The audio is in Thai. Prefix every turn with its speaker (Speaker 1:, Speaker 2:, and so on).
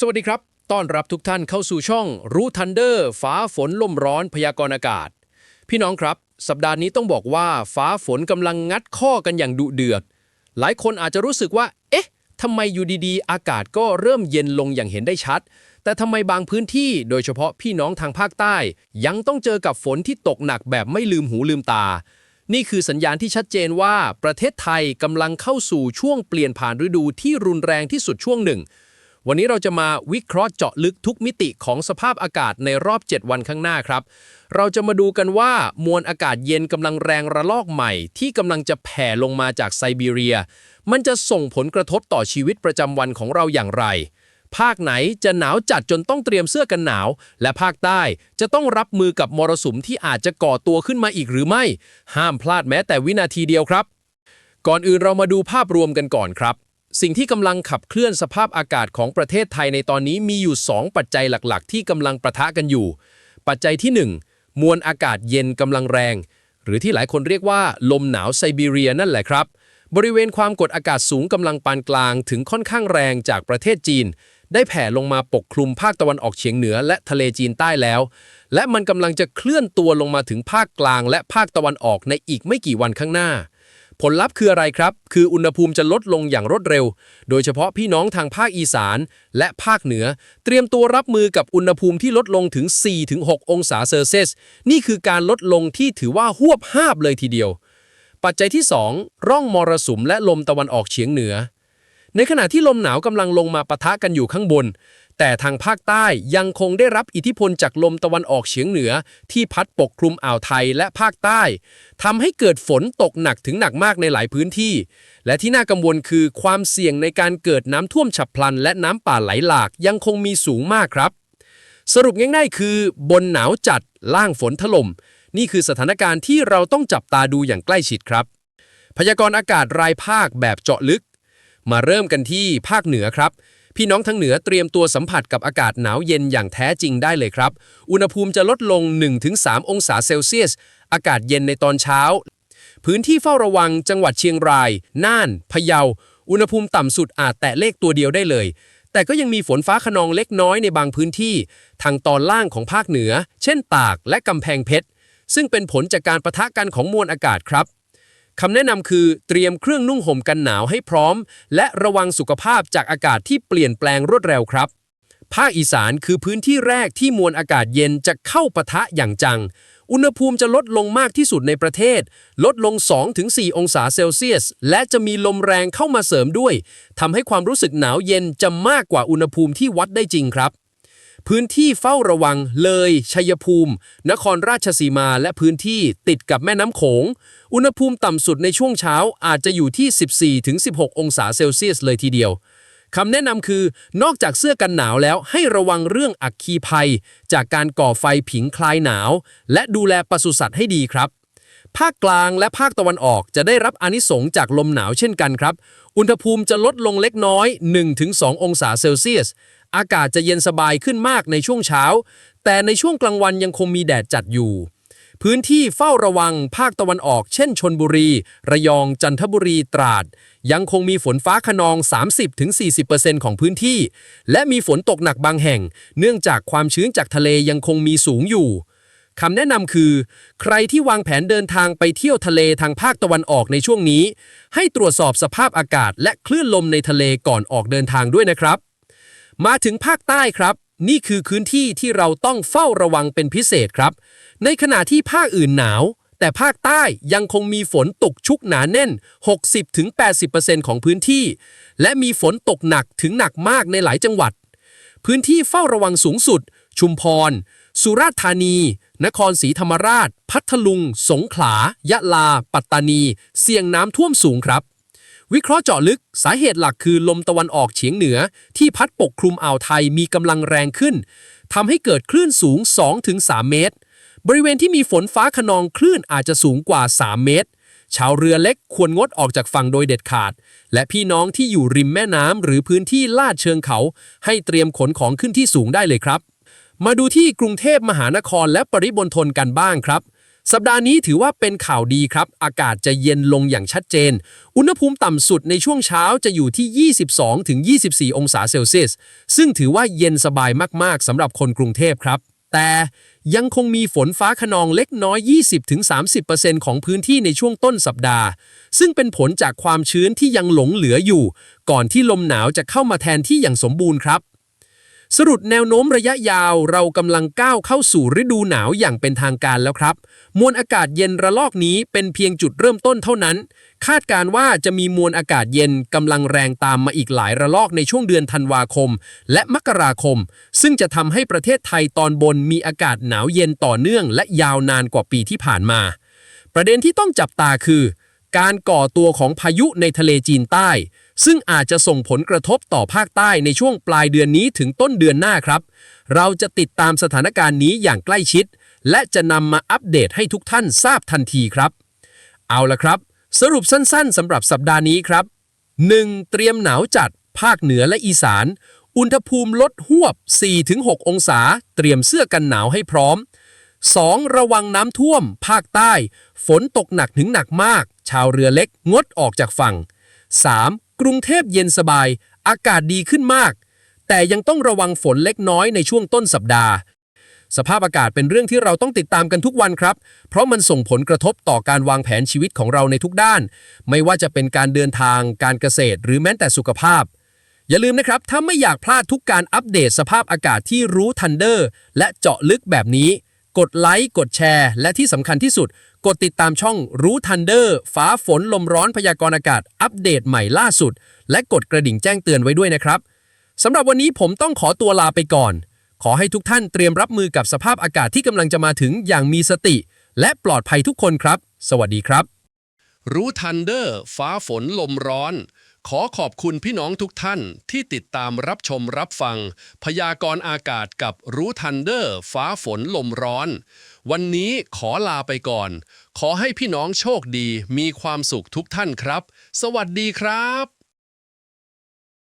Speaker 1: สวัสดีครับ ต้อนรับทุกท่านเข้าสู่ช่องรู้ทันเดอร์ ฟ้าฝนลมร้อนพยากรณ์อากาศ พี่น้องครับ สัปดาห์นี้ต้องบอกว่าฟ้าฝนกำลังงัดข้อกันอย่างดุเดือด หลายคนอาจจะรู้สึกว่า เอ๊ะทำไมอยู่ดีๆ อากาศก็เริ่มเย็นลงอย่างเห็นได้ชัด แต่ทำไมบางพื้นที่โดยเฉพาะพี่น้องทางภาคใต้ ยังต้องเจอกับฝนที่ตกหนักแบบไม่ลืมหูลืมตา นี่คือสัญญาณที่ชัดเจนว่าประเทศไทยกำลังเข้าสู่ช่วงเปลี่ยนผ่านฤดูที่รุนแรงที่สุดช่วงหนึ่ง วันนี้เราจะมาวิเคราะห์เจาะลึกทุกมิติของสภาพอากาศในรอบ 7 วันข้างหน้าครับ เราจะมาดูกันว่ามวลอากาศเย็นกำลังแรงระลอกใหม่ ที่กำลังจะแผ่ลงมาจากไซบีเรีย มันจะส่งผลกระทบต่อชีวิตประจำวันของเราอย่างไร ภาคไหนจะหนาวจัดจนต้องเตรียมเสื้อกันหนาว และภาคใต้จะต้องรับมือกับมรสุมที่อาจจะก่อตัวขึ้นมาอีกหรือไม่ ห้ามพลาดแม้แต่วินาทีเดียวครับ ก่อนอื่นเรามาดูภาพรวมกันก่อนครับ สิ่งที่กำลังขับเคลื่อนสภาพอากาศของประเทศไทยในตอนนี้มีอยู่ 2 ปัจจัยหลักๆ ที่กำลังประทะกันอยู่ ปัจจัยที่ 1 มวลอากาศเย็นกำลังแรง หรือที่หลายคนเรียกว่า ลมหนาวไซบีเรียนั่นแหละครับ บริเวณความกดอากาศสูงกำลังปานกลาง ถึงค่อนข้างแรงจากประเทศจีน ได้แผ่ลงมาปกคลุมภาคตะวันออกเฉียงเหนือและทะเลจีนใต้แล้ว และมันกำลังจะเคลื่อนตัวลงมาถึงภาคกลาง และภาคตะวันออกในอีกไม่กี่วันข้างหน้า ผลลัพธ์คืออะไรครับ คืออุณหภูมิจะลดลงอย่างรวดเร็ว โดยเฉพาะพี่น้องทางภาคอีสานและภาคเหนือ เตรียมตัวรับมือกับอุณหภูมิที่ลดลงถึง 4-6 องศาเซลเซียส นี่คือการลดลงที่ถือว่าหวบห้าบเลยทีเดียว ปัจจัยที่ 2 ร่องมรสุมและลมตะวันออกเฉียงเหนือ ในขณะที่ลมหนาวกำลังลงมาปะทะกันอยู่ข้างบน แต่ทางภาคใต้ยังคงได้รับอิทธิพลจากลมตะวันออกเฉียงเหนือ ที่พัดปกคลุมอ่าวไทยและภาคใต้ทำให้เกิดฝนตกหนักถึงหนักมากในหลายพื้นที่ และที่น่ากังวลคือความเสี่ยงในการเกิดน้ำท่วมฉับพลัน และน้ำป่าไหลหลากยังคงมีสูงมากครับ สรุปง่ายๆ คือบนหนาวจัดล่างฝนถล่มนี่คือสถานการณ์ที่เราต้องจับตาดูอย่างใกล้ชิดครับ พยากรณ์อากาศรายภาคแบบเจาะลึก มาเริ่มกันที่ภาคเหนือครับ พี่น้องทั้งเหนือเตรียมตัวสัมผัสกับอากาศหนาวเย็นอย่างแท้จริงได้เลยครับ อุณหภูมิจะลดลง 1-3 องศาเซลเซียส อากาศเย็นในตอนเช้า พื้นที่เฝ้าระวังจังหวัดเชียงราย น่าน พะเยา อุณหภูมิต่ำสุดอาจแตะเลขตัวเดียวได้เลย แต่ก็ยังมีฝนฟ้าขนองเล็กน้อยในบางพื้นที่ ทางตอนล่างของภาคเหนือ เช่น ตากและกำแพงเพชร ซึ่งเป็นผลจากการประทะกันของมวลอากาศครับ คำแนะนำคือเตรียมเครื่องนุ่งห่มกันหนาวให้พร้อม และระวังสุขภาพจากอากาศที่เปลี่ยนแปลงรวดเร็วครับ ภาคอีสานคือพื้นที่แรกที่มวลอากาศเย็นจะเข้าปะทะอย่างจัง อุณหภูมิจะลดลงมากที่สุดในประเทศ ลดลง 2-4 องศาเซลเซียส และจะมีลมแรงเข้ามาเสริมด้วยทำให้ความรู้สึกหนาวเย็นจะมากกว่าอุณหภูมิที่วัดได้จริงครับ พื้นที่เฝ้าระวังเลย ชัยภูมิ นครราชสีมาและพื้นที่ติดกับแม่น้ำโขง อุณหภูมิต่ำสุดในช่วงเช้าอาจจะอยู่ที่ 14-16 องศาเซลเซียสเลยทีเดียวคำแนะนำคือนอกจากเสื้อกันหนาวแล้วให้ระวังเรื่องอัคคีภัย จากการก่อไฟผิงคลายหนาว และดูแลปศุสัตว์ให้ดีครับ ภาคกลางและภาคตะวันออกจะได้รับอนิสงส์จากลมหนาวเช่นกันครับ อุณหภูมิจะลดลงเล็กน้อย 1-2 องศาเซลเซียส อากาศจะเย็นสบายขึ้นมากในช่วงเช้า แต่ในช่วงกลางวันยังคงมีแดดจัดอยู่ พื้นที่เฝ้าระวังภาคตะวันออก เช่นชนบุรี ระยองจันทบุรีตราด ยังคงมีฝนฟ้าขนอง 30-40%ของพื้นที่ และมีฝนตกหนักบางแห่ง เนื่องจากความชื้นจากทะเลยังคงมีสูงอยู่คำแนะนำคือ ใครที่วางแผนเดินทางไปเที่ยวทะเลทางภาคตะวันออกในช่วงนี้ ให้ตรวจสอบสภาพอากาศและคลื่นลมในทะเลก่อนออกเดินทางด้วยนะครับ มาถึงภาคใต้ครับ นี่คือพื้นที่ที่เราต้องเฝ้าระวังเป็นพิเศษครับ ในขณะที่ภาคอื่นหนาว แต่ภาคใต้ยังคงมีฝนตกชุกหนาแน่น 60-80%ของพื้นที่ และมีฝนตกหนักถึงหนักมากในหลายจังหวัด พื้นที่เฝ้าระวังสูงสุด ชุมพร สุราษฎร์ธานี นครศรีธรรมราช พัทลุง สงขลา ยะลา ปัตตานี เสี่ยงน้ำท่วมสูงครับ วิเคราะห์เจาะลึกสาเหตุหลักคือลมตะวันออกเฉียงเหนือ ที่พัดปกคลุมอ่าวไทยมีกำลังแรงขึ้นทำให้เกิดคลื่นสูง 2-3 เมตร บริเวณที่มีฝนฟ้าขนองคลื่นอาจจะสูงกว่า 3 เมตร ชาวเรือเล็กควรงดออกจากฝั่งโดยเด็ดขาด และพี่น้องที่อยู่ริมแม่น้ำหรือพื้นที่ลาดเชิงเขา ให้เตรียมขนของขึ้นที่สูงได้เลยครับ มาดูที่กรุงเทพมหานครและปริมณฑลกันบ้างครับ สัปดาห์นี้ถือว่าเป็นข่าวดีครับ อากาศจะเย็นลงอย่างชัดเจน อุณหภูมิต่ำสุดในช่วงเช้าจะอยู่ที่ 22ถึง24 องศาเซลเซียส ซึ่งถือว่าเย็นสบายมากๆสำหรับคนกรุงเทพครับ แต่ยังคงมีฝนฟ้าขนองเล็กน้อย 20-30%ของพื้นที่ในช่วงต้นสัปดาห์ ซึ่งเป็นผลจากความชื้นที่ยังหลงเหลืออยู่ ก่อนที่ลมหนาวจะเข้ามาแทนที่อย่างสมบูรณ์ครับ สรุปแนวโน้มระยะยาวเรากำลังก้าวเข้าสู่ฤดูหนาวอย่างเป็นทางการแล้วครับ มวลอากาศเย็นระลอกนี้เป็นเพียงจุดเริ่มต้นเท่านั้น คาดการว่าจะมีมวลอากาศเย็นกำลังแรงตามมาอีกหลายระลอกในช่วงเดือนธันวาคม และมกราคม ซึ่งจะทำให้ประเทศไทยตอนบนมีอากาศหนาวเย็นต่อเนื่อง และยาวนานกว่าปีที่ผ่านมา ประเด็นที่ต้องจับตาคือ การก่อตัวของพายุในทะเลจีนใต้ ซึ่งอาจจะส่งผลกระทบต่อภาคใต้ในช่วงปลายเดือนนี้ถึงต้นเดือนหน้าครับ เราจะติดตามสถานการณ์นี้อย่างใกล้ชิด และจะนำมาอัปเดตให้ทุกท่านทราบทันทีครับ เอาละครับ สรุปสั้นๆสำหรับสัปดาห์นี้ครับ 1. เตรียมหนาวจัด ภาคเหนือและอีสาน อุณหภูมิลดหวบ 4-6 องศา เตรียมเสื้อกันหนาวให้พร้อม 2. ระวังน้ำท่วม ภาคใต้ ฝนตกหนักถึงหนักมาก ชาวเรือเล็กงดออกจากฝั่ง 3. กรุงเทพเย็นสบาย อากาศดีขึ้นมาก แต่ยังต้องระวังฝนเล็กน้อยในช่วงต้นสัปดาห์ สภาพอากาศเป็นเรื่องที่เราต้องติดตามกันทุกวันครับ เพราะมันส่งผลกระทบต่อการวางแผนชีวิตของเราในทุกด้าน ไม่ว่าจะเป็นการเดินทาง การเกษตร หรือแม้แต่สุขภาพ อย่าลืมนะครับ ถ้าไม่อยากพลาดทุกการอัปเดตสภาพอากาศที่รู้ทันเดอร์ และเจาะลึกแบบนี้ กดไลค์กดแชร์ และที่สำคัญที่สุด กดติดตามช่องรู้ทันเดอร์ ฟ้าฝนลมร้อนพยากรณ์อากาศ อัปเดตใหม่ล่าสุด และกดกระดิ่งแจ้งเตือนไว้ด้วยนะครับสำหรับวันนี้ผมต้องขอตัวลาไปก่อน ขอให้ทุกท่านเตรียมรับมือกับสภาพอากาศที่กำลังจะมาถึงอย่างมีสติ และปลอดภัยทุกคนครับ สวัสดีครับ
Speaker 2: รู้ทันเดอร์ ฟ้าฝนลมร้อน ขอขอบคุณพี่น้องทุกท่านที่ติดตามรับชมรับฟัง พยากรณ์อากาศกับรู้ทันเดอร์ ฟ้าฝนลมร้อน วันนี้ขอลาไปก่อน ขอให้พี่น้องโชคดีมีความสุขทุกท่านครับ สวัสดีครับ